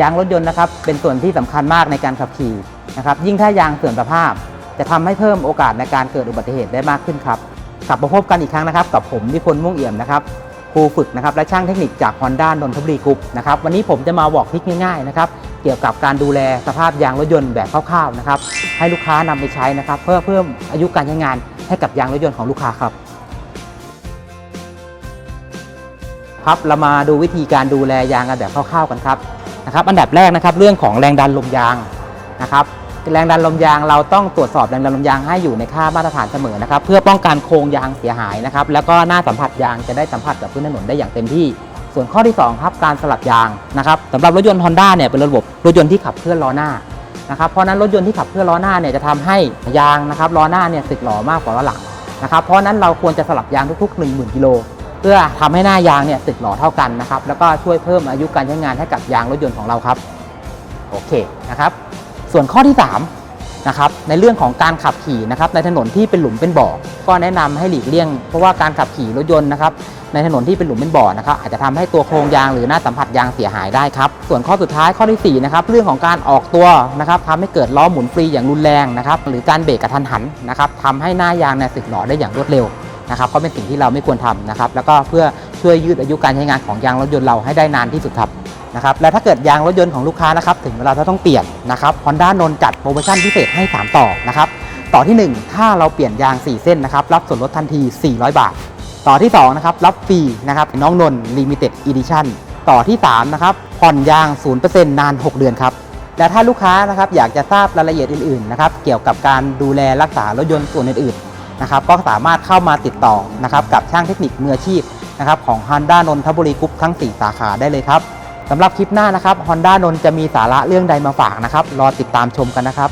ยางรถยนต์นะครับเป็นส่วนที่สำคัญมากในการขับขี่นะครับยิ่งถ้ายางเสื่อมสภาพ จะทำให้เพิ่มโอกาสในการเกิดอุบัติเหตุได้มากขึ้นครับกลับมาพบกันอีกครั้งนะครับ กับผมนิพนธ์ม่วงเอี่ยมนะครับครูฝึกนะครับและช่างเทคนิคจาก Honda นนทบุรีกรุ๊ปนะครับวันนี้ผมจะมาบอกทริคง่ายๆนะครับเกี่ยวกับการดูแลสภาพยางรถยนต์แบบคร่าวๆนะครับให้ลูกค้านำไปใช้นะครับ เพื่อเพิ่มอายุการใช้งานให้กับยางรถยนต์ของลูกค้าครับ ครับเรามาดูวิธีการดูแลยางกันแบบคร่าวๆกันครับนะครับ อันดับแรกนะครับเรื่องของแรงดันลมยางนะครับแรงดันลมยางเราต้องตรวจสอบแรงดันลมยางให้อยู่ในค่ามาตรฐานเสมอนะครับ เพื่อป้องกันโครงยางเสียหายนะครับ แล้วก็หน้าสัมผัสยางจะได้สัมผัสกับพื้นถนนได้อย่างเต็มที่ ส่วนข้อที่2ครับการสลับยางนะครับสำหรับรถยนต์ Honda เนี่ยเป็นระบบรถยนต์ที่ขับเคลื่อนล้อหน้านะครับเพราะนั้นรถยนต์ที่ขับเคลื่อนล้อหน้าเนี่ยจะทำให้ยางนะครับล้อหน้าเนี่ยสึกหรอมากกว่าล้อหลังนะครับเพราะฉะนั้นเราควรจะสลับยางทุกๆ 1 0,000กิโล เพื่อทำให้หน้ายางเนี่ยสึกหล่อเท่ากันนะครับ แล้วก็ช่วยเพิ่มอายุการใช้งานให้กับยางรถยนต์ของเราครับ โอเคนะครับ ส่วนข้อที่3นะครับในเรื่องของการขับขี่นะครับในถนนที่เป็นหลุมเป็นบ่อ ก็แนะนำให้หลีกเลี่ยง เพราะว่าการขับขี่รถยนต์นะครับในถนนที่เป็นหลุมเป็นบ่อนะครับอาจจะทำให้ตัวโครงยางหรือหน้าสัมผัสยางเสียหายได้ครับ ส่วนข้อสุดท้ายข้อที่4นะครับเรื่องของการออกตัวนะครับทำให้เกิดล้อหมุนฟรีอย่างรุนแรงนะครับหรือการเบรกกระทันหันนะครับทำให้หน้ายางเนี่ยสึกหรอได้อย่างรวดเร็ว นะครับก็เป็นสิ่งที่เราไม่ควรทำนะครับแล้วก็เพื่อช่วยยืดอายุการใช้งานของยางรถยนต์เราให้ได้นานที่สุดครับนะครับและถ้าเกิดยางรถยนต์ของลูกค้านะครับถึงเวลาจะต้องเปลี่ยนนะครับฮอนด้านนจัดโปรโมชั่นพิเศษให้ 3 ต่อนะครับต่อทีหนึ่1 ถ้าเราเปลี่ยนยาง 4 เส้นนะครับรับส่วนลดทันที 400 บาท ต่อที่2นะครับรับฟรีนะครับน้องนนลิมิเต็ดอีดิชั่นต่อที่3นะครับผ่อนยาง 0%นาน 6 เดือนครับและถ้าลูกค้านะครับอยากจะทราบรายละเอียดอื่นๆนะครับเกี่ยวกับการดูแลรักษารถยนต์ส่วนอื่นๆ นะครับก็สามารถเข้ามาติดต่อนะครับกับช่างเทคนิคมืออาชีพนะครับของ Honda นนทบุรีกรุ๊ปทั้ง 4 สาขาได้เลยครับสำหรับคลิปหน้านะครับ Honda นนจะมีสาระเรื่องใดมาฝากนะครับรอติดตามชมกันนะครับ